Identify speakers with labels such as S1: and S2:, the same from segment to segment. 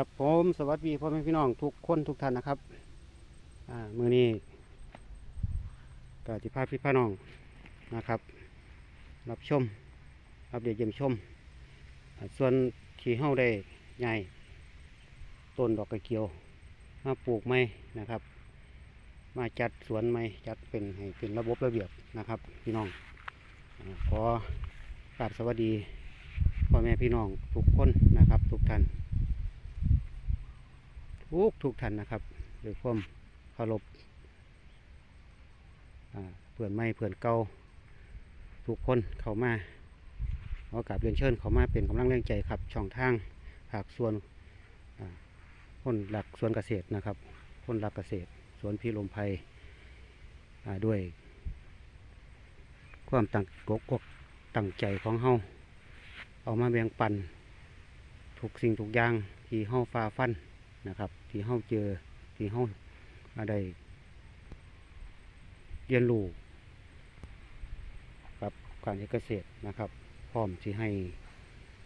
S1: ครับผมสวัสดีพ่อแม่พี่น้องทุกคนทุกท่านนะครับ อ่ามือนี้ก็จิพาพี่พี่น้องนะครับ รับชมอัปเดตเยี่ยมชม ส่วนที่เฮาได้ใหญ่ต้นดอกกระเกียว มาปลูกไม้นะครับ มาจัดสวนไม้จัดเป็นให้เป็นระบบระเบียบนะครับพี่น้องอขอกราบสวัสดีพ่อแม่พี่น้องทุกคนนะครับ ทุกท่าน ทุกทุกท่านนะครับด้วยความเคารพเพื่อนไม่เพื่อนเก่าทุกคนเข้ามาขอกราบเรียนเชิญเข้ามาเป็นกำลังแรงใจครับช่องทางภาคส่วนคนหลักส่วนเกษตรนะครับ คนหลักเกษตรสวนพีลมไพรอ่าด้วย ความตั้งกกกตั้งใจของเฮาเอามาแบ่งปันทุกสิ่งทุกอย่างที่เฮาฝ่าฟันนะครับ ที่เฮาเจอที่เฮาอะได้เรียนรู้กับการเฮ็ดเกษตรนะครับ พร้อมที่ให้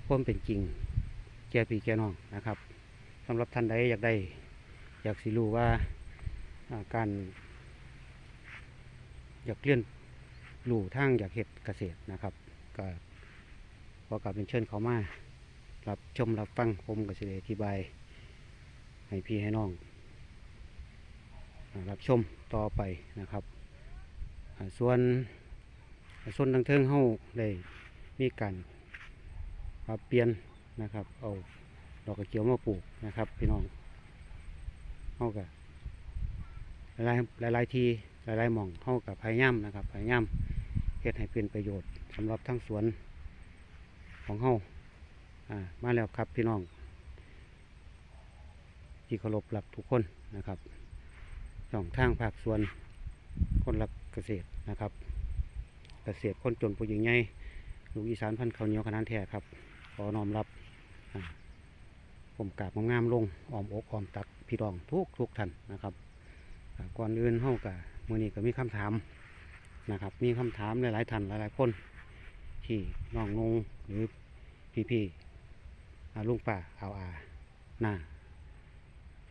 S1: ความเป็นจริงแก่พี่แก่น้องนะครับสำหรับท่านใดอยากได้อยากสิรู้ว่าการ อยากเรียนรู้ทางอยากเฮ็ดเกษตรนะครับก็ขอกลับเป็นเชิญเขามารับชมรับฟังผมก็สิได้อธิบาย ให้พี่ให้น้องรับชมต่อไปนะครับส่วนส่วนทางเทิงเฮาได้มีการปรับเปลี่ยนนะครับ เอาดอกกระเจียวมาปลูกนะครับ พี่น้องเฮากับหลายหลายหลายทีหลายหลายหม่องเฮากับพายามนะครับพายามเฮ็ดให้เป็นประโยชน์สำหรับทั้งสวนของเฮาอ่ามาแล้วครับพี่น้อง ที่เคารพรักทุกคนนะครับช่องทางภาคส่วนคนรักเกษตรนะครับ เกษตรคนจนผู้หญิงใหญ่ลูกอีสานพันธุ์ข้าวเหนียวขนาดแท้ครับขอน้อมรับอ่าผมกราบงามๆลงอ้อมอกอ้อมตักพี่รองทุกทุกท่านนะครับก่อนอื่นเฮากะมื้อนี้ก็มีคำถามนะครับ มีคำถามหลายๆท่านหลายๆคน ที่น้องนงหรือพี่ๆลุงป้าเอาอาหน้า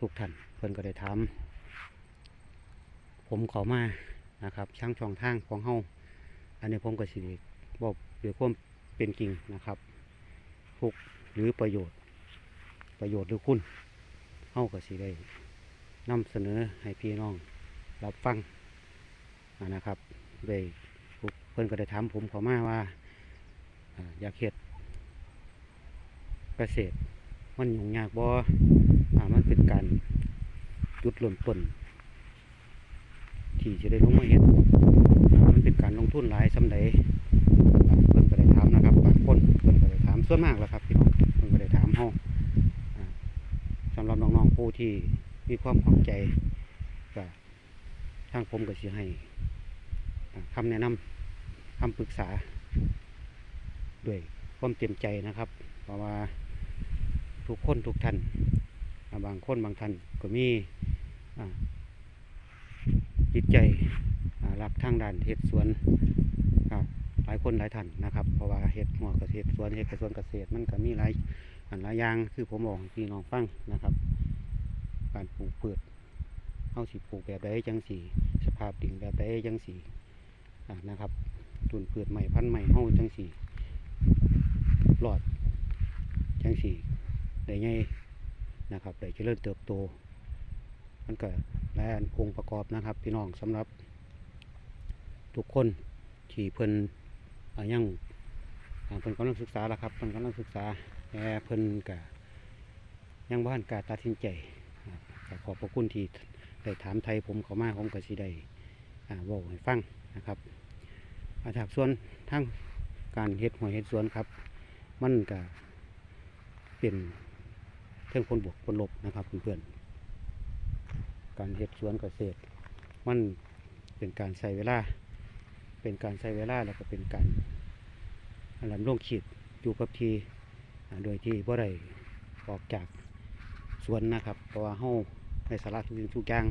S1: ทุกท่านเพิ่นก็ได้ถามผมขอมานะครับ ช่างช่องทางของเฮาอันนี้ผมก็สิได้บอกเด้วยความเป็นจริงนะครับทุกหรือประโยชน์ ประโยชน์หรือคุณเฮาก็สิได้นำเสนอให้พี่น้องรับฟังนะครับได้เพิ่นก็ได้ถามผมขอมาว่าอยากเฮ็ดเกษตร มันยุ่งยากบ่อ่ามันเป็นการจุดเริ่มต้นที่จะได้ลงมาเห็นมันเป็นการลงทุนหลายสำใดเพิ่นก็ได้ถามนะครับบางคนเพิ่นก็ได้ถามส่วนมากแล้วครับพี่น้องเพิ่นก็ได้ถามเฮาอ่าสำหรับน้องๆผู้ที่มีความเข้าใจก็ทางผมก็สิให้อ่าคำแนะนำคำปรึกษาด้วยความเต็มใจนะครับ เพราะว่า ทุกคนทุกท่านบางคนบางท่านก็มีจิตใจรักทางด้านเฮ็ดสวนครับหลายคนหลายท่านนะครับ เพราะว่าเฮ็ดหัวเกษตรสวนเฮ็ดกระสวนเกษตรมันก็มีหลายอันหลายอย่างคือผมบอกพี่น้องฟังนะครับ การปลูกพืชเฮาสิปลูกแบบใดจังสีสภาพดินแบบใดจังสีนะครับตุนพืชใหม่พันธุ์ใหม่เฮาจังสีรอดจังสี ได้ไงนะครับได้เจริญเติบโต มันก็หลายองค์ประกอบนะครับ พี่น้องสำหรับ ทุกคนที่เพิ่นอ่ายังเพิ่นกำลังศึกษาล้วครับเพิ่นกำลังศึกษาแต่เพิ่นก็ยังบ้านกาตัดสินใจอ่าก็ขอบพระคุณที่ได้ถามไทยผมเขามาผมก็สิได้อ่าเว้าให้ฟังนะครับอาจากส่วนทั้งการเฮ็ดหวยเฮ็ดสวนครับ มันก็เป็น เทิงคนบวกคนลบนะครับเพื่อนๆการเฮ็ดสวนเกษตร มันเป็นการใช้เวลา เป็นการใช้เวลาแล้วก็เป็นการลำลงขีดอยู่กับทีโดยที่บ่ได้ออกจากสวนนะครับ เพราะว่าเฮาในสาระทุกสิ่งทุกอย่าง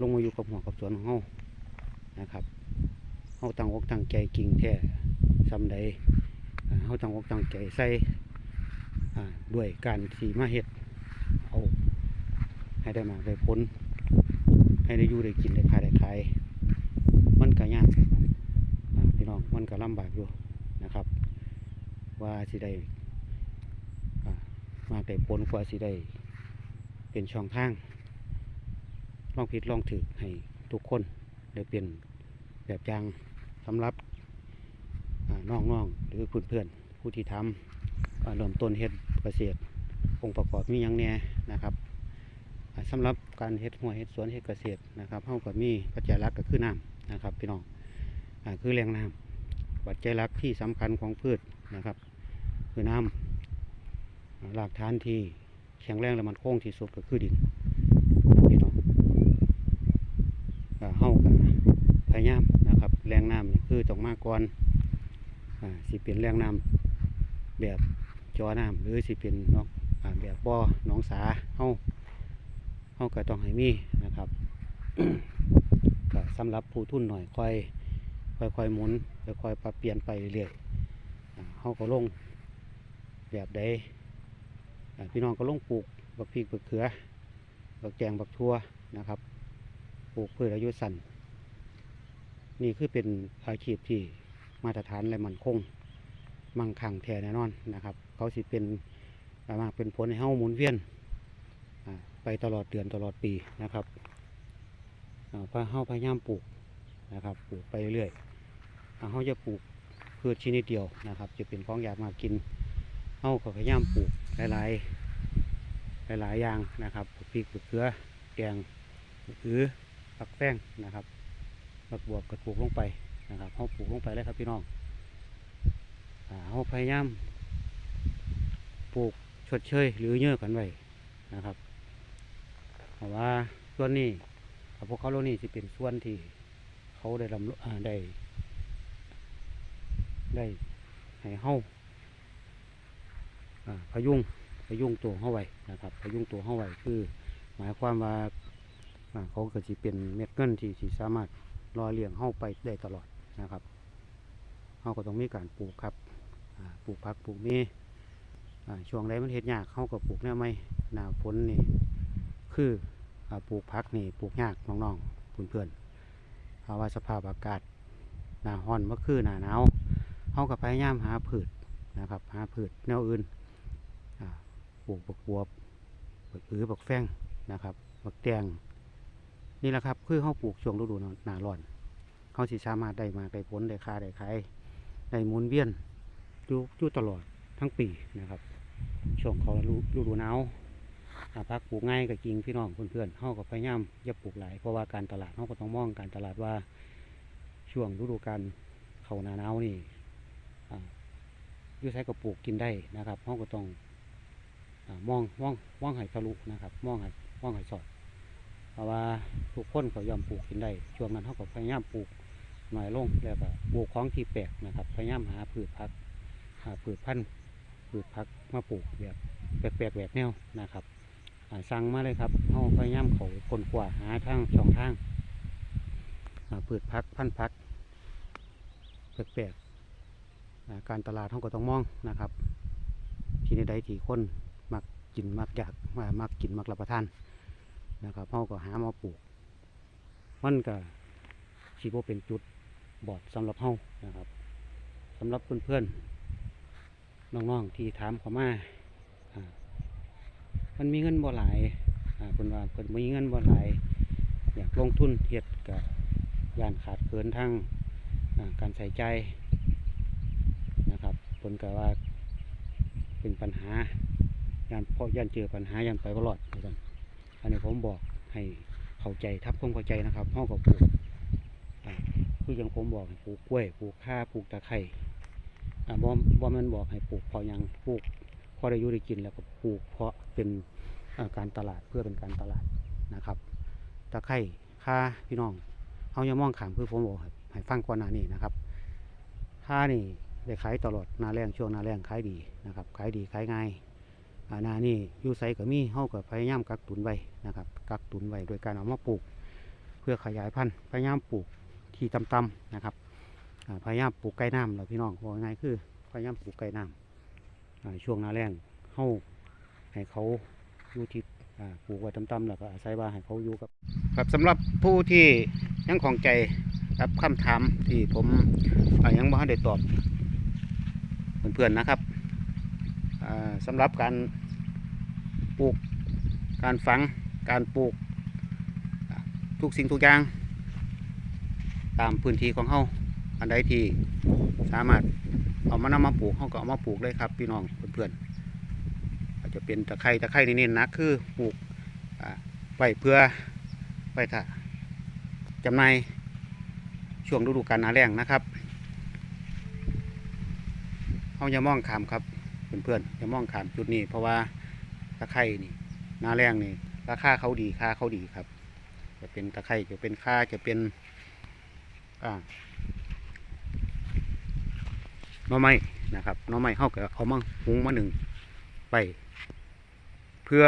S1: ลงมาอยู่กับหัวกับสวนของเฮานะครับเฮาตั้งอกตั้งใจกิ่งแท้ซ้ำใดอ่าเฮาตั้งอกตั้งใจใส่ ด้วยการที่มาเฮ็ดเอาให้ได้มาได้ผลให้ได้อยู่ได้กินได้ขายได้ขายมันก็ยากพี่น้องมันก็ลำบากอยู่นะครับ ว่าสิได้มาได้ผลกว่าสิได้เป็นช่องทางลองผิดลองถือให้ทุกคนได้เป็นแบบอย่างสำหรับอ่าน้องๆหรือเพื่อนๆผู้ที่ทำ อ่าเริ่มต้นเฮ็ดเกษตรองค์ประกอบมีหยังแน่นะครับอ่าสำหรับการเฮ็ดหัวเฮ็ดสวนเฮ็ดเกษตรนะครับเฮาก็มีปัจจัยหลักก็คือน้ำนะครับพี่น้องอคือแหล่งน้ำปัจจัยหลักที่สำคัญของพืชนะครับ คือน้ำอ่ารากฐานที่แข็งแรงและมันคงที่สุดก็คือดินพี่น้องก็เฮาก็พยายามนะครับแรงน้ำนี่คือต้องมาก่อนอ่าสิเป็นแรงน้ำแบบ จอน้ำหรือสิเป็นนาะอ่าแบบบ่อหนองสาเฮาเฮาก็ต้องให้มีนะครับก็สำหรับผู้ทุนหน่อยค่อยค่อยๆหมุนค่อยปรับเปลี่ยนไปเรื่อยๆเฮาก็ลงแบบใดพี่น้องก็ลงปลูกบักพริกบักเขือบักแกงบักทั่วนะครับปลูกพืชอายุสั้นนี่คือเป็นอาชีพที่มาตรฐานและมั่นคง มั่งคั่งแท้แน่นอนนะครับ เขาสิเป็นสามารถเป็นผลให้เฮ้าหมุนเวียนไปตลอดเดือนตลอดปีนะครับพาเฮ้าพยายามปลูกนะครับ ปลูกไปเรื่อยเฮ้าจะปลูกพืชชนิดเดียวนะครับ จะเป็นของอยากมากินเฮ้าก็พยายามปลูกหลายๆหลายๆอย่างนะครับปลูกพริกปลูกเกลือแกงหรือผักแป้งนะครับผักบวบกระปลูกลงไปนะครับเขาปลูกลงไปเลยครับพี่น้อง เขาพยายามปลูกชดเชยหรือเยื่อกันไว้นะครับเพราะว่าส่วนนี้พวกเขาเหล่านี้จะเป็นส่วนที่เขาได้ลำได้ ได้ให้เฮาพยุงพยุงตัวเฮาไว้นะครับพยุงตัวเฮาไว้คือ หมายความว่าอ่าเขาก็จะเป็นเม็ดเงินที่สิสามารถรอเลี้ยงเฮาไปได้ตลอดนะครับเฮาก็ต้องมีการปลูกครับ ปลูกผักปลูกมีอ่าช่วงใดมันเฮ็ดยากเฮาก็ปลูกแนวไม่หนาฝนนี่คือปลูกผักนี่ปลูกยากน้องๆเพื่อนๆเพราะว่าสภาพอากาศหนาร้อนเมื่อคือหนาหนาวเฮาก็พยายามหาพืชนะครับหาพืชแนวอื่นปลูกบักบวบบักอือบักแฟงนะครับบักแตงนี่แหละครับคือเขาปลูกช่วงฤดูหนาร้อนเขาสิสามารถได้มาได้ผลได้ค่าได้ขายได้หมุนเวียน อยู่อยู่ตลอดทั้งปีนะครับ ช่วงเขาฤฤดูหนาวถ้าพักปลูกง่ายก็จริงพี่น้องเพื่อนๆเขาก็พยายามอย่าปลูกหลายเพราะว่าการตลาดเขาก็ต้องมองการตลาดว่าช่วงฤดูกาลเขาหนาหนาวนี่อ่าอยูไซก็ปลูกกินได้นะครับเขาก็ต้องอมองมองมองให้ทะลุนะครับมองให้มองให้สอด เพราะว่าทุกคนเขายอมปลูกกินได้ช่วงนั้นเขาก็พยายามปลูกหน่อยลงแล้วก็ปลูกของที่แปลกนะครับพยายามหาพืชพัก หาพืชพันธุ์พืชพักมาปลูกแบบแปลกๆแบบแนวนะครับอ่าสั่งมาเลยครับเขาพยายามเขาคนกว่าหาทางช่องทางหาพืชพักพันธุ์พักแปลกๆการตลาดเขาก็ต้องมองนะครับ ที่ในใดที่คนมักกินมักอยากมามักกินมักรับประทานนะครับเขาก็หามาปลูก มันก็ชีโบเป็นจุดบอดสำหรับเฮานะครับสำหรับเพื่อนๆ น้องๆที่ถามเขามาอ่ามันมีเงินบ่หลายอ่าเพิ่นว่าเพิ่นมีเงินบ่หลาย อยากลงทุนเฮ็ดกับยานขาดเกินทางการใส่ใจนะครับเพิ่นก็ว่าเป็นปัญหายานเพราะยานเจอปัญหายานไปบ่รอดว่าซั่นอันนี้ผมบอกให้เข้าใจทับความเข้าใจนะครับห้องกับปลูกอ่คืออยังผมบอกปลูกกล้วยปลูกข้าปลูกตะไคร้อ่ บ่บ่มันบอกให้ปลูกเพอยังปลูกพอได้ยู่ได้กินแล้วก็ปลูกเพราะเป็นการตลาดเพื่อเป็นการตลาดนะครับตะไคร้ข้าพี่น้องเขาอย่ามองขามคือผมบอกให้ให้ฟังก่อนหน้านี้นะครับข้านี่ได้ขายตลอดนาแรงช่วงนาแรงขายดีนะครับขายดีขายง่ายนานี่ยูไซก็มีเฮาก็พยายามกักตุนไว้นะครับกักตุนไว้โดยการเอามาปลูก เพื่อขยายพันธุ์พยายามปลูกที่ต่ำๆนะครับ พยายามปลูกใกล้น้ำเราพี่น้องบอกง่ายคือพยายามปลูกใกล้น้ำช่วงหน้าแรงเฮเฮาให้เขาอยู่ที่ปลูกไว้ต่ำๆแล้วก็อาศัยว่าให้เขาอยู่กับครับสำหรับผู้ที่ยังของใจรับคำถามที่ผมยังบ่ได้ตอบเพื่อนๆนะครับอ่าสำหรับการปลูกการฝังการปลูกทุกสิ่งทุกอย่าง ตามพื้นที่ของเฮา อันใดที่สามารถเอามานำมาปลูกเฮาก็เอามาปลูกเลยครับ พี่น้องเพื่อนๆอาจจะเป็นตะไคร้ตะไคร้นี่เน้นหนักคือปลูกไว้เพื่อไว้ถ้าจำหน่ายช่วงฤดูกาลหนาแล้งนะครับเฮาอย่ามองขามครับเพื่อนๆอย่ามองขามจุดนี้ เพราะว่าตะไคร้นี่หนาแล้งนี่ราคาเขาดีค่าเขาดีครับ จะเป็นตะไคร้จะเป็นค่าจะเป็นอ่า น่อไม้นะครับน่อไม้เขาก็เอามาหุงมาหนึ่งไป เพื่อ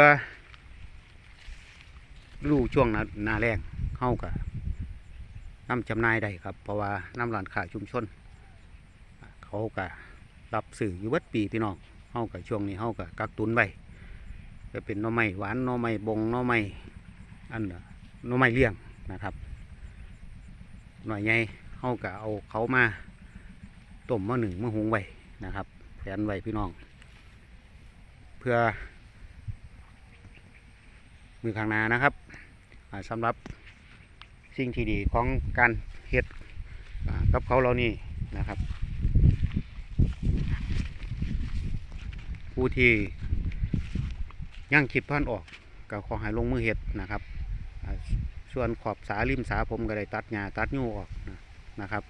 S1: รูช่วงนานาแรงเขาก็นำจำนายได้ครับ เพราะว่าน้ำร้านขาชุมชน เขาก็รับสื่ออยู่วัดปีพี่น้องเขาก็ช่วงนี้เขาก็กักตุนไว้จะเป็นน่อไม้หวานน่อไม้บงน่อไม้อันน่ะหน่อไม้เลี้ยงนะครับ หน่อยใหญ่เฮาก็เอาเขามา ต้มมาหนึ่งมาหุงไว้นะครับแผนไว้พี่น้อง เพื่อ มือข้างหน้านะครับอ่าสำหรับสิ่งที่ดีของการเฮ็ดกับเขาเรานี่นะครับ ผู้ที่ยังคิดพันออกก็ขอให้ลงมือเฮ็ดนะครับ ส่วนขอบสาริมสาผมก็ได้ตัดหญ้าตัดยูออกนะครับ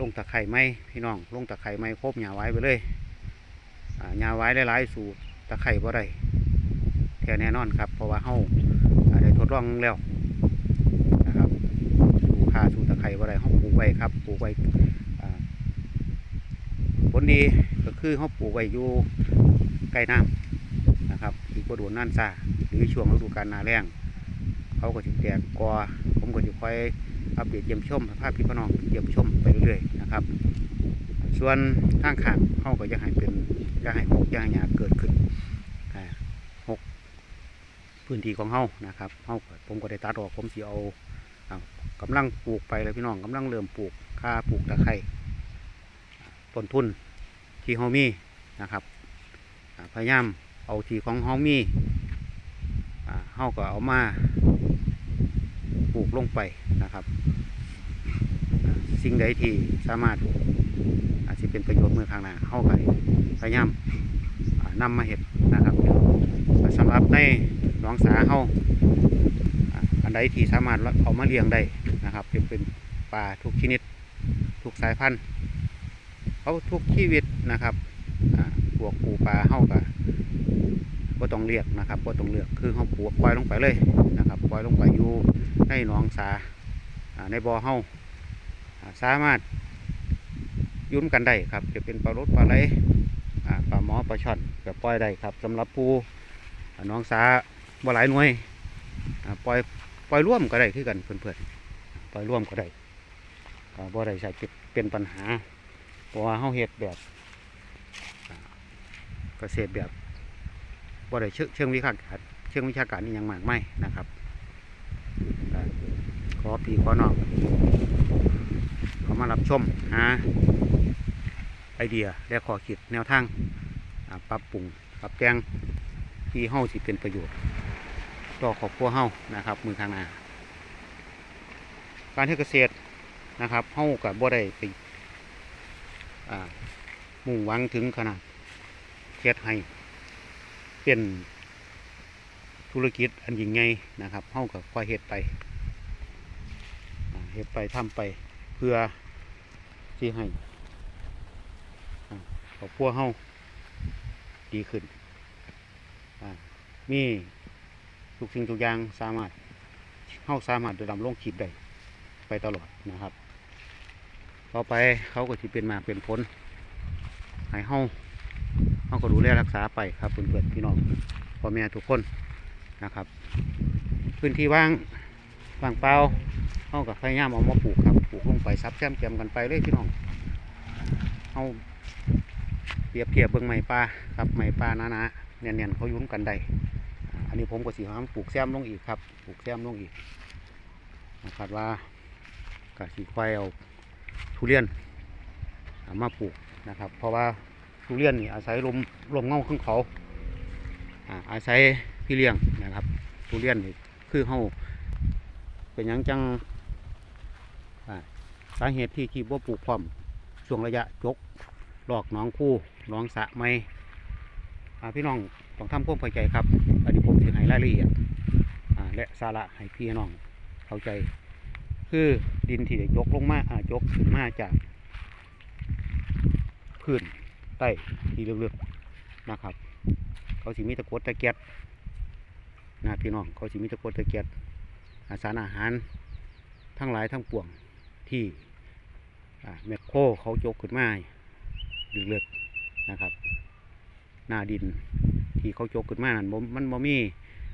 S1: ลงตะไคร่ไม้พี่น้องลงตะไคร่ไม้ครบหญ้าไว้ไปเลยอ่าหญ้าไว้หลายๆสูตรตะไคร่บ่ได้แท้แน่นอนครับเพราะว่าเฮาอ่าได้ทดลองแล้วนะครับดูค่าสูตรตะไคร่บ่ได้เฮาปลูกไว้ครับปลูกไว้ผลดีก็คือเฮาปลูกไว้อยู่ใกล้น้ำนะครับอีกบ่โดนนั่นซ่าหรือช่วงฤดูกาลหนาแล้งเขาก็จะแตกกอผมก็จะคอย อัปเดตเยี่ยมชมภาพพี่พี่น้องเยี่ยมชมไปเรื่อยๆนะครับ ส่วนข้างขางเขาก็จะให้เป็นจะให้หกจะให้หยาเกิดขึ้นหกพื้นที่ของเขานะครับเขาก็ผมก็ได้ตัดออกผมสิเอาอ่ากำลังปลูกไปเลยพี่น้องกำลังเริ่มปลูกค่าปลูกตะไคร้ต้นทุนที่เขามีนะครับพยายามเอาที่ของเขามีอ่าเฮาก็เอามา ลูกลงไปนะครับ สิ่งใดที่สามารถอาจจะเป็นประโยชน์มือข้างหน้าเฮาก็พยายามนำมาเห็ดนะครับสำหรับในหนองสาเฮาอ่าอันใดที่สามารถเอามาเลี้ยงได้นะครับจะเป็นปลาทุกชนิด ทุกสายพันธุ์เขาทุกชีวิตนะครับพวกปูปลาเฮาก็ก็ต้องเรียกนะครับก็ต้องเลือกคือเขาปลูกปล่อยลงไปเลยนะครับปล่อยลงไปอยู่ ในหนองสาในบ่อเฮาอ่าสามารถยุ่นกันได้ครับ จะเป็นปลารดปลาไหลปลาหมอปลาช่อนก็ปล่อยได้ครับสำหรับผู้อ่าหนองสาบ่หลายหน่วยปล่อยปล่อยร่วมก็ได้คือกันเพื่อนๆปล่อยร่วมก็ได้อ่าบ่ได้ใส่เป็นปัญหาเพราะว่าเฮาเฮ็ดแบบเกษตรแบบบ่ได้เชิงเชิงวิชาการเชิงวิชาการนี่ยังมากไม่นะครับ อพี่ขอนองเขามารับชมหาไอเดียและขอคิดแนวทางปรับปรุงปรับแจงที่เฮาสิเป็นประโยชน์ต่อครอบครัวเฮานะครับ มือข้างหน้าการเฮ็ดเกษตรนะครับเฮากับบ่ได้ไปมุ่งหวังถึงขนาดเฮ็ดให้เป็นธุรกิจอันยิ่งใหญ่นะครับเฮากับค่อยเฮ็ดไป ฮ็ดไปทำไปเพื่อที่ให้อ่าครอบครัวเฮาดีขึ้นอ่ามีทุกสิ่งทุกอย่างสามารถเฮาสามารถดำรงชีพได้ไปตลอดนะครับ ต่อไปเขาก็จะเป็นมาเป็นผลให้เฮาเขาก็ดูแลรักษาไปครับเพื่อนๆพี่น้องพ่อแม่ทุกคนนะครับ พื้นที่ว่าง ว่างเปล่าเขากับพยายามเอามาปลูกครับปลูกลงไปซับแซมแจมกันไปเลยพี่น้องเขาเปีรียบเทียบเบิ่งไม้ป่าครับไม้ป่าหนาๆเนียนๆเขายุ่นกันได้อันนี้ผมก็สิหามปลูกแซมลงอีกครับปลูกแซมลงอีกครับว่ากสิควายเอาทุเรียนมาปลูกนะครับ เพราะว่าทุเรียนนี่อาศัยลมลมเงาของเขาอาศัยพี่เลี้ยงนะครับทุเรียนนี่คือเฮา เป็นยังจังสาเหตุที่คีบ่ปลูกพร้อมช่วงระยะจกหลอกน้องคู่น้องสะไม่พี่น้องต้องทำความเข้าใจครับอันนี้ผมจะให้รายละเอียดอ่าและสาระให้พี่น้องเข้าใจ คือดินที่ได้ยกลงมาอ่ายกขึ้นมาจากพื้นใต้ที่ลึกๆนะครับ เขาสิมีตะกดตะเกียบนะพี่น้องเขาสิมีตะกดตะเกียบาสารอาหารทั้งหลายทั้งปวงที่แมคโครเขายกขึ้นมาเลือกๆนะครับ หน้าดินที่เขาโจกขึ้นมานั่นบ่มันบ่มี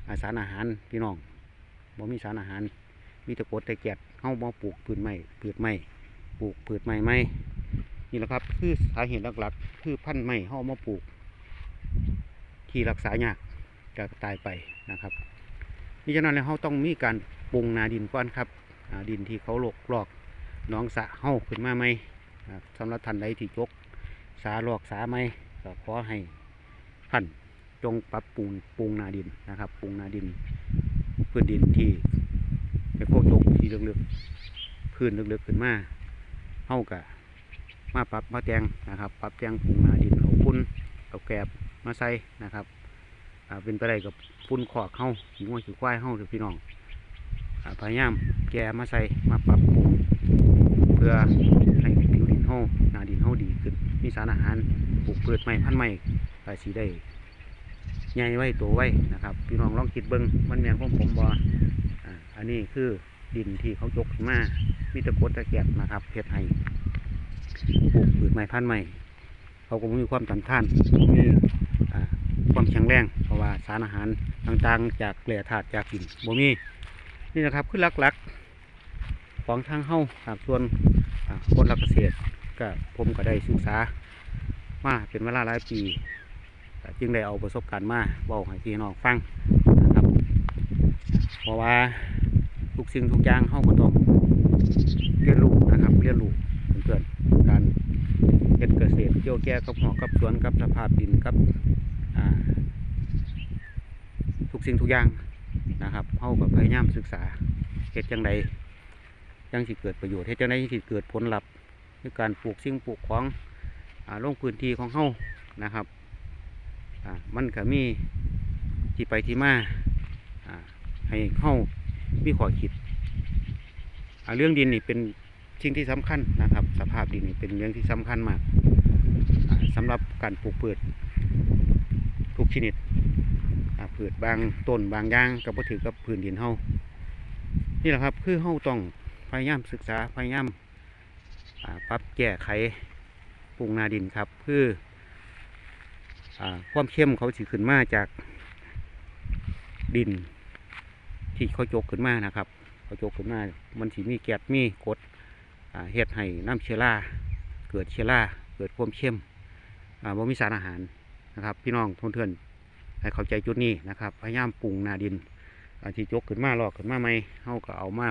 S1: อาสารอาหารพี่น้องบ่มีสารอาหาร มีตะกดตะแกดเฮาบ่ปลูกพืชไม้พืชไม้ปลูกพืชไม้ไม้นี่แหละครับ คือสาเหตุหลักๆ คือพันธุ์ไม้เฮาเอามาปลูก ที่รักษายากจะตายไปนะครับนี่ฉะนั้นแล้วเฮาต้องมีการ ปรุงนาดินก่อนครับดินที่เขาหลกหลอกน้องสะเฮาขึ้นมาไหมสำหรับท่านใดที่ยกสาหลอกสาไม่ก็ขอให้ท่านจงปรับปรุงปรุงนาดินนะครับปรุงนาดิน พื้นดินที่ไปโคกยกที่ลึกๆพื้นลึกๆขึ้นมาเฮากะมาปรับมาแจงนะครับ ปรับแจงปรุงนาดินเอาฟุ้นเอาแกบมาใส่นะครับเป็นไปได้กับฟุ้นขอกเฮาขี้งัวขี้ควายเฮาเถอพี่น้อง พยายามแกมาใส่มาปรับปรุงเพื่อให้ผิวดินเฮาหนาดินเฮาดีขึ้น มีสารอาหารปลูกพืชใหม่พันธุ์ใหม่ก็สีได้ใหญ่ไว้โตไว้นะครับพี่น้องลองคิดเบิ้งมันแมนของผมบ่อ่าอันนี้คือดินที่เขายกขึ้นมามีตะกดตะเกียบนะครับเพ็ดให้ปลูกพืชใหม่พันธุ์ใหม่ เขาก็มีความต้านทานมีความแข็งแรง เพราะว่าสารอาหารต่างๆ จากแหล่ธาตุจากดินบ่มี นี่นะครับคือหลักๆ ของทางเฮาครับส่วนคนรักเกษตรก็ผมก็ได้ศึกษามาเป็นเวลาหลายปี จึงได้เอาประสบการณ์มาบอกให้พี่น้องฟังนะครับ เพราะว่าทุกสิ่งทุกอย่างเฮาก็ต้องเรียนรู้นะครับเรียนรู้เพื่อนๆการเฮ็ดเกษตรเกี่ยวแก่กับหอกับสวนกับสภาพดินกับทุกสิ่งทุกอย่าง นะครับเฮาก็พยายามศึกษาเฮ็ดจังใดยังสิเกิดประโยชน์เฮ็ดจังไดสิเกิดผลลัพธ์ในการปลูกสิ่งปลูกของอ่าลงพื้นที่ของเฮานะครับมันก็มีที่ไปที่มาให้เฮามีข้อคิดเรื่องดินนี่เป็นสิ่งที่สำคัญนะครับ สภาพดินนี่เป็นเรื่องที่สำคัญมากอ่าสำหรับการปลูกพืชทุกชนิด พืชบางต้นบางอย่างก็บ่ถือกับพื้นดินเฮานี่แหละครับคือเฮาต้องพยายามศึกษาพยายามปรับแก้ไขปรุงนาดินครับเพื่ออความเข้มเขาสิขึ้นมาจากดิน ที่เขาโจกขึ้นมานะครับเขาโจกขึ้นมามันสิมีแกดมีกดเฮ็ดให้น้ำเชื้อราเกิดเชื้อราเกิดความเข้มอ่ามีสารอาหารนะครับ พี่น้องทุนเทือน ให้เข้าใจจุดนี้นะครับ พยายามปรุงนาดินอ่าที่โจกขึ้นมาหลอกขึ้นมาไหมเขาก็เอามา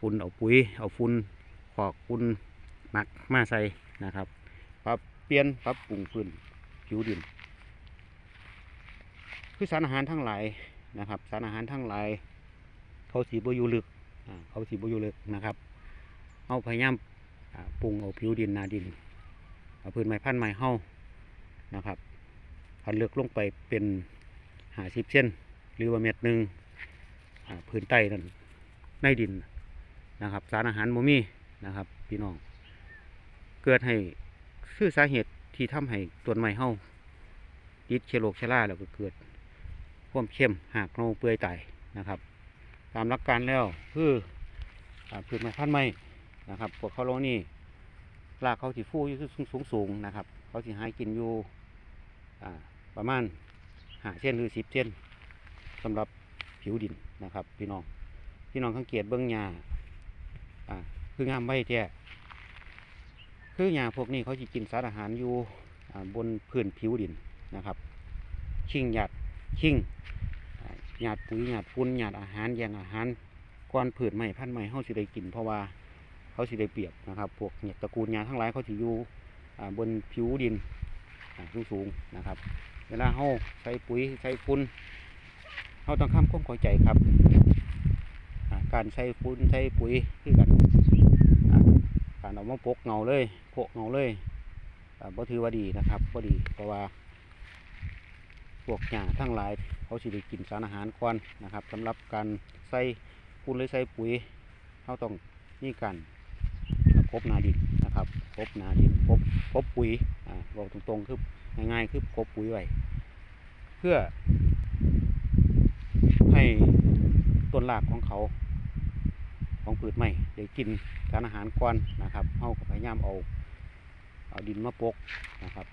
S1: ฝุ่นเอาปุ๋ย เอาฝุ่นขอกฝุ่นหมักมาใส่นะครับปรับเปลี่ยนปรับปรุงพื้นผิวดิน คือสารอาหารทั้งหลายนะครับ สารอาหารทั้งหลายเขาสีบอยู่ลึกอ่าเขาสีบอยู่ลึกนะครับเอาพยายามปรุงเอาผิวดินนาดินเอาพื้นไม้พันธุ์ไม้เฮ้านะครับพันเลือกลงไปเป็น หาสิบเส้นหรือว่าเม็ดหนึ่งพื้นใต้นั่นในดินนะครับ สารอาหารโมมีนะครับ พี่น้อง เกิดให้คือสาเหตุที่ทำให้ต้นไม้เฮาติดเชื้อโรคเชื้อราแล้วก็เกิดความเข้มหากเน่าเปื่อยไตนะครับ ตามหลักการแล้วคือพืชไม้พันไม้นะครับพวกเขาโลนี่รากเขาสิฟูอยู่สูงสูงสูงๆนะครับ เขาสิหายกินอยู่ประมาณ ห้าเส้นหรือสิบเส้นสำหรับผิวดินนะครับ พี่น้องพี่น้องสังเกตเบื้องหญ้าอ่าคืองามใบแท้คือหญ้าพวกนี้เขาจะกินสารอาหารอยู่บนพื้นผิวดินนะครับ ชิงหยาดชิงหยาดปุ๋ยหยาดฟุ้นหยาดอาหารแยงอาหารก้อนผืนใหม่พันใหม่เฮาสิได้กินเพราะว่าเขาสิได้เปรียบนะครับ พวกเนี่ยตระกูลหญ้าทั้งหลายเขาสิอยู่บนผิวดินสูงสูงๆนะครับ เวลาเฮาใส่ปุ๋ยใส่ฟุ้นเฮาต้องข้ามความเข้าใจครับ การใส่ฟุ้นใส่ปุ๋ยคือกันการเอามาปกเงาเลยโปะเงาเลยอ่าบ่ถือว่าดีนะครับบ่ดีเพราะว่าพวกหญ้าทั้งหลายเขาสิได้กินสารอาหารก่อนนะครับสำหรับการใส่ปุ๋ยหรือใส่ปุ๋ยเขาต้องมีการบนาดินนะครับกบนาดินกบกบปุ๋ยอ่าบอกตรงๆคือ ง่ายๆคือกบปุ๋ยไว้เพื่อ ให้ต้นรากของเขา ของพืชใหม่ได้กินสารอาหารก่อนนะครับเขาก็พยายามเอาเอาดินมาปกนะครับ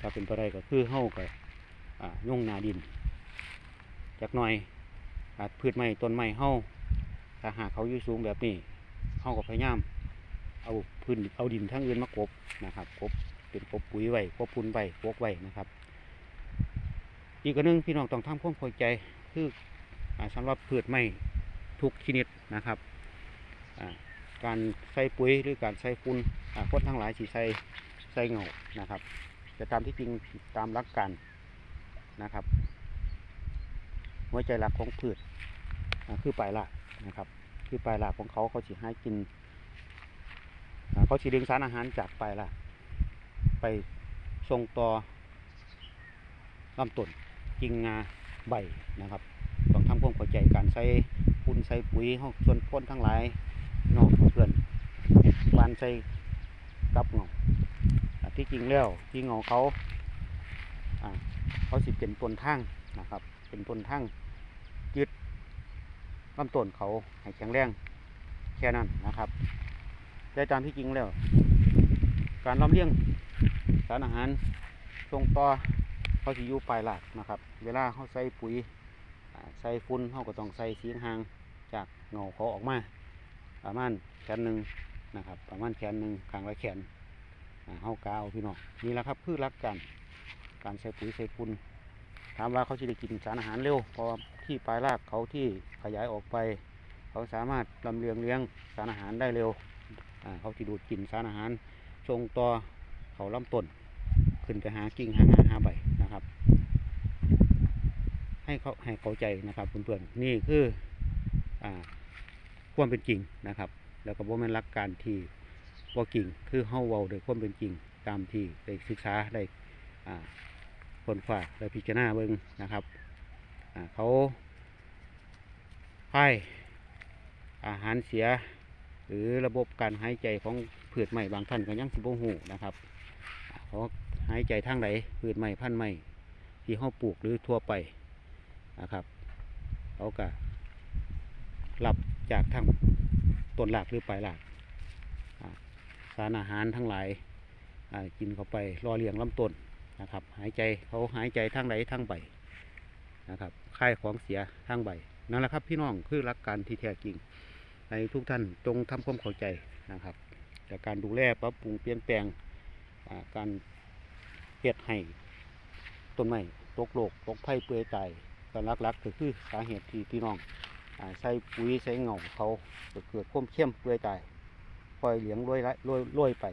S1: ถ้าเป็นไปได้ก็คือเขาก็ยุ่งนาดินจากหน่อยอาจพืชไม้ต้นไม้เฮาถ้าหากเขาอยู่สูงแบบนี้เฮาก็พยายามเอาพื้นเอาดินทั้งอื่นมากบนะครับกบ เป็นกบปุ๋ยไว้กบพุนไว้พวกไว้นะครับ อีกอันนึงพี่น้องต้องทำความเข้าใจคืออาสำหรับพืชไม้ทุกชนิดนะครับการใส่ปุ๋ยหรือการใส่ฝุ่นอ่าคนทั้งหลายสีใส่ใส่เงานะครับ จะตามที่จริงตามหลักการนะครับหัวใจหลักของพืชอ่าคือปลายรากนะครับ คือปลายรากของเขาเขาสิให้กินเขาสิดึงสารอาหารจากปลายราก ไปส่งต่อลำต้นกิ่งงาใบนะครับต้องทำความเข้าใจการใส่ปุ๋ยใส่ปุ๋ยห้องส่วนพ้นทั้งหลายนอกเพื่อนบานใส่กับเงาอ่าที่จริงแล้วที่เงาเขาเขาสิเป็นต้นทางนะครับ เป็นต้นทางยึดลำต้นเขาให้แข็งแรงแค่นั้นนะครับแต่ตามที่จริงแล้ว การลำเลี้ยง สารอาหารทรงต่อเขาสิอยู่ปลายหลักนะครับ เวลาเขาใส่ปุ๋ยใส่ฝุ่นเขาก็ต้องใส่เสียงหางจากเงาเขาออกมา ประมาณแขนหนึ่งนะครับ ประมาณแขนหนึ่งข้างละแขนอ่าเขากาวพี่น้องนี่แหละครับคือหลักการการใส่ปุ๋ยใส่ฝุ่นถามว่าเขาจะได้กินสารอาหารเร็วเพราะที่ปลายรากเขาที่ขยายออกไป เขาสามารถลำเลียงเลี้ยงสารอาหารได้เร็วเขาที่ดูดกินสารอาหารทรงต่อเขาลำต้น ขึ้นไปหากิ่งหางาหาใบนะครับ ให้เขาให้เข้าใจนะครับเพื่อนๆนี่คืออ่าความเป็นจริงนะครับ แล้วก็บ่แม่นหลักการที่บ่จริงคือเฮาเว้าโดยความเป็นจริงตามที่ได้ศึกษาได้อ่าคนฝากและพิจารณาเบิ่งนะครับอ่าเขาให้อาหารเสีย หรือระบบการหายใจของพืชใหม่บางท่านก็ยังสิบ่หูนะครับอ่าเขา หายใจทางไหนพืชใหม่พันธุ์ใหม่ที่เขาปลูกหรือทั่วไปนะครับเขาก็รับจากทางต้นหลักหรือปลายหลักอาสารอาหารทั้งหลายอ่กินเข้าไปรอเลี้ยงลำต้นนะครับ หายใจเขาหายใจทางไหนทางใบนะครับค่ายของเสียทางใบนั่นแหละครับพี่น้องคือหลักการที่แท้จริงในทุกท่านจงทำความเข้าใจนะครับแต่การดูแลปรับปรุงเปลี่ยนแปลงการ เฮ็ดให้ต้นไม้ตกโลกตกไผ่เปื่อยตายก็ลักๆก็คือสาเหตุที่พี่น้องใส่ปุ๋ยใส่เงาเขาก็เกิดความเข้มเปื่อยตายปล่อยเหลียงรวยละรวยรวยไป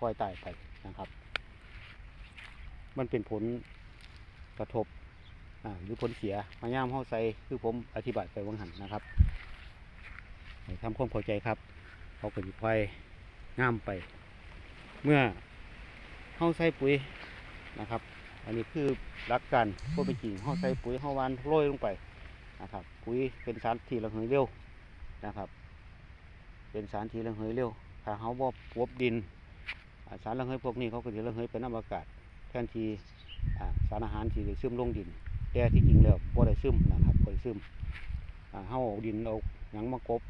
S1: ปล่อยตายไปนะครับ มันเป็นผลกระทบหรือผลเสียมาย่ามเข้าใส่คือผมอธิบายไปวังหันนะครับทำความเข้าใจครับเขาเก็จะค่อยงามไป เมื่อเข้าใส่ปุ๋ย นะครับ อันนี้คือหลักการก็เป็นจริงเข้าใส่ปุ๋ยเข้าวานโรยลงไปนะครับ ปุ๋ยเป็นสารที่ระเหยเร็วนะครับ เป็นสารที่ระเหยเร็วถ้าเขาบ่ปวบดินอ่าสารระเหยพวกนี้เขาก็จะระเหยไปน้ำอากาศแทนที่สารอาหารที่ได้ซึมลงดิน แต่ที่จริงแล้วบ่ได้ซึมนะครับบ่ได้ซึมเฮาเอาดินเอาหยังมากบ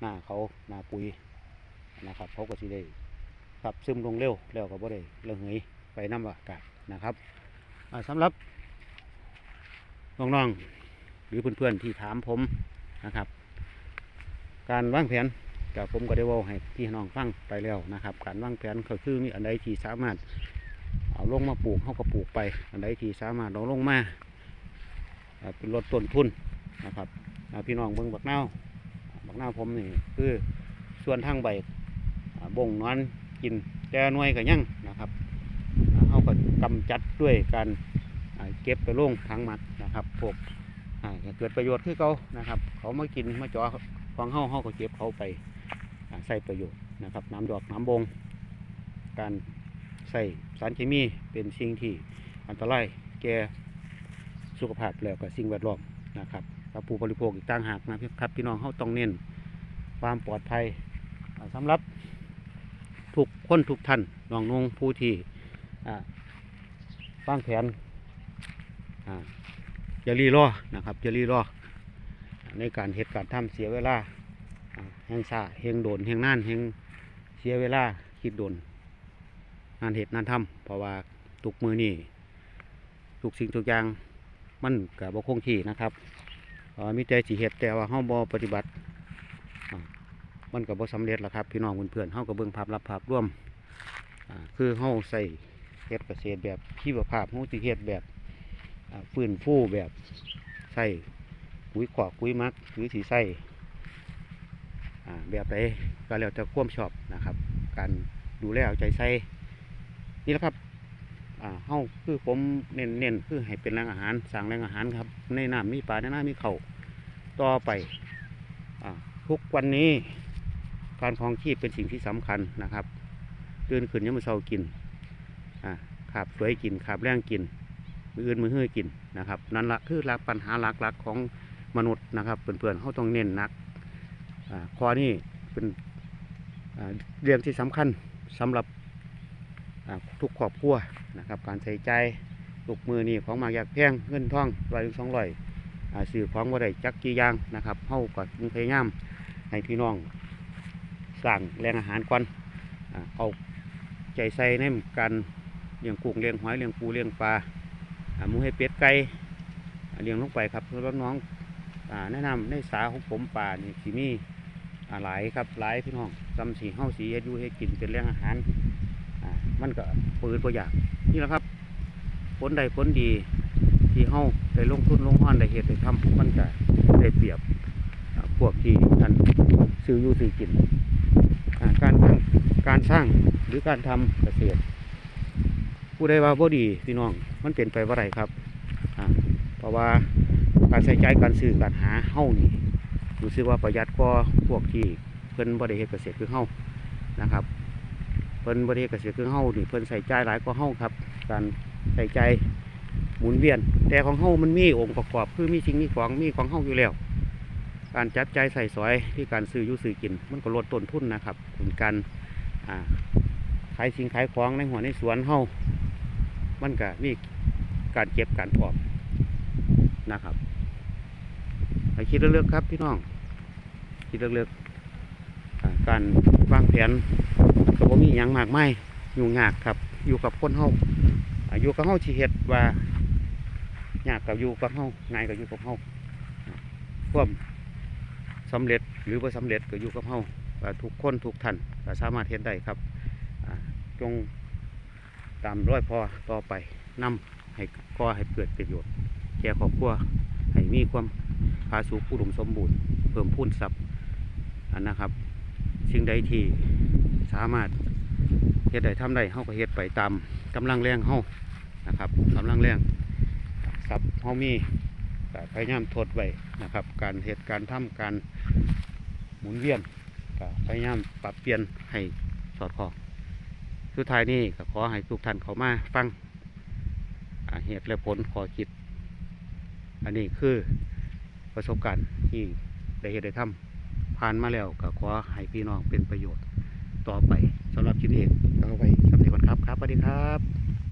S1: หน้าเขาหน้าปุ๋ยนะครับเขาก็สิได้ครับซึมลงเร็วแล้วก็บ่ได้ระเหย ไปน้ำอากาศนะครับสำหรับน้องๆหรือเพื่อนๆที่ถามผมนะครับ การวางแผนกับผมก็ได้ว่าให้พี่น้องฟังไปแล้วนะครับ การวางแผนก็คือมีอันใดที่สามารถเอาลงมาปลูกเขาก็ปลูกไป อันใดที่สามารถเอาลงมาเป็นลดต้นทุนนะครับอ่าพี่น้องเบิ่งบักนาบักนาผมนี่คือส่วนทางใบบ่งนอนกินแต่หน่วยก็ยังนะครับาเขาก็กำจัดด้วยการเก็บไปลงถังมักนะครับพวกเกิดประโยชน์คือเขานะครับ เขามากินมาจ่อของเฮาเฮาก็เก็บเขาไปใส่ประโยชน์นะครับน้ำดอกน้ำบง การใส่สารเคมีเป็นสิ่งที่อันตรายแก่สุขภาพแล้วก็สิ่งแวดล้อมนะครับกับผู้บริโภคอีกต่างหากนะครับพี่น้องเขาต้องเน้นความปลอดภัยอ่าสำหรับทุกคนทุกท่านน้องนงผู้ที่ อ่าวางแผนอ่าอย่ารีรอนะครับอย่ารีรอในการเหตุการณ์ทำเสียเวลาแห่งซาแห่งโดนแห่งนั่นแห่งเสียเวลาคิดโดนงานเหตุงานทำเพราะว่าทุกมือนี่ทุกสิ่งทุกอย่างมันกับบคงที่นะครับมีใจสีเหตุแต่ว่าเฮาบ่ปฏิบัติ มันกับบ่สำเร็จละครับ พี่น้องเพื่อนๆเฮากับเบิ่งภาพรับภาพร่วมคือเฮาใส่ เฮ็ดเกษตรแบบชีวภาพเฮาสิเฮ็ดแบบฟื้นฟูแบบใส่ปุ๋ยขอกปุ๋ยมักหรือสีใส่แบบใดก็แล้วแต่ความชอบนะครับ การดูแลเอาใจใส่นี่แหละครับเฮ้าคือผมเน้นเน้นคือให้เป็นแหล่งอาหารสั่งแหล่งอาหารครับ ในน้ำมีปลาในน้ำมีเขาต่อไปอทุกวันนี้การครองชีพเป็นสิ่งที่สำคัญนะครับตื่นขึ้นยามเช้ากิน อ่าขาบสวยกินขาบแรงกิน มืออื่นมือเฮือกินนะครับ นั่นละคือหลักปัญหาหลักๆของมนุษย์นะครับเพื่อนๆเขาต้องเน้นนักอ่าข้อนี้เป็นอ่าเรื่องที่สำคัญสำหรับอ่าทุกครอบครัวนะครับ การใส่ใจลูกมือนี่ของมากอยากแพงเงินทองร้อยสองร้อยอ่าซื้อของบ่าได้จักกี่อย่างนะครับเฮาก็จึงพยายามให้พี่น้องสร้างแรงอาหารก่อนอ่าเอาใจใส่ในการ เลี้ยงกุ้งเลี้ยงหอยเลี้ยงปูเลี้ยงปลาอ่าหมูให้เป็ดไก่เลี้ยงลงไปครับเพื่อนน้องอแนะนำในสาของผมป่านี่สิมีอ่าหลายครับหลายพี่น้องจำสีเฮาสีเฮ็ดยู่ให้กินเป็นแรงอาหารมันก็ปืนตัวอย่างนี่แหละครับผลใดผลดีที่เฮาได้ลงทุนลงห้อนได้เหตุได้ทำมันก็ได้เปรียบพวกที่ท่านซื้ออยู่ซื้อกินอ่าการสร้างการสร้างหรือการทำเกษตร ผู้ใดว่าบ่ดีพี่น้องมันเป็นไปว่าไรครับเพราะว่าการใช้ใจายการซื้อการหาเฮ้านี่รู้สึกว่าประหยัดกว่าพวกที่เพิ่นบ่ได้เฮ็ดเกษตรคือเฮ้านะครับเพิ่นบริเวณเกษตรคือเฮ้านี่เพิ่นใส่ใจหลายกว่าเฮ้าครับ การใส่ใจหมุนเวียน แต่ของเฮ้ามันมีองค์ประกอบคือมีสิ่งมีของมีของเฮ้าอยู่แล้ว การจับใจใส่สอยที่การซื้ออยุซื้อกิน มันก็ลดต้นทุนนะครับเป็นการขายสิ่งขายของในหัวในสวนเฮ้า มันก็มีการเก็บการออมนะครับให้คิดเลือกครับพี่น้อง คิดเลือกอการวางแผนก็บ่มีหยังมากไมายยุ่งยากครับ อยู่กับคนเฮาอ่าอยู่กับเฮาสิเฮ็ดว่ายากกับอยู่กับเฮาง่ายกับอยู่กับเฮาความสำเร็จหรือบ่าสำเร็จก็อยู่กับเฮาอ่าทุกคนทุกท่านก็สามารถเฮ็ดได้ครับจง ตามร้อยพอต่อไปนำให้ก่อให้เกิดประโยชน์แก่ครอบครัวให้มีความพาสุขอุดมสมบูรณ์ เพิ่มพูนทรัพย์อันนะครับสิ่งใดที่สามารถเฮ็ดได้ทำได้เฮาก็เฮ็ดไปตามกำลังแรงเฮานะครับกำลังแรงทรัพย์เฮามีก็พยายามทดไว้นะครับ การเหตุการทำการหมุนเวียนพยายามปรับเปลี่ยนให้สอดคล้อง สุดท้ายนี้ก็ขอให้ทุกท่านเข้ามาฟังอ่าเหตุและผลขอคิด อันนี้คือประสบการณ์ที่ได้เฮ็ดได้ทำผ่านมาแล้วก็ขอให้พี่น้องเป็นประโยชน์ต่อไปสำหรับคลิปนี้ก็เอาไว้สำหรับก่อนครับครับสวัสดีครับ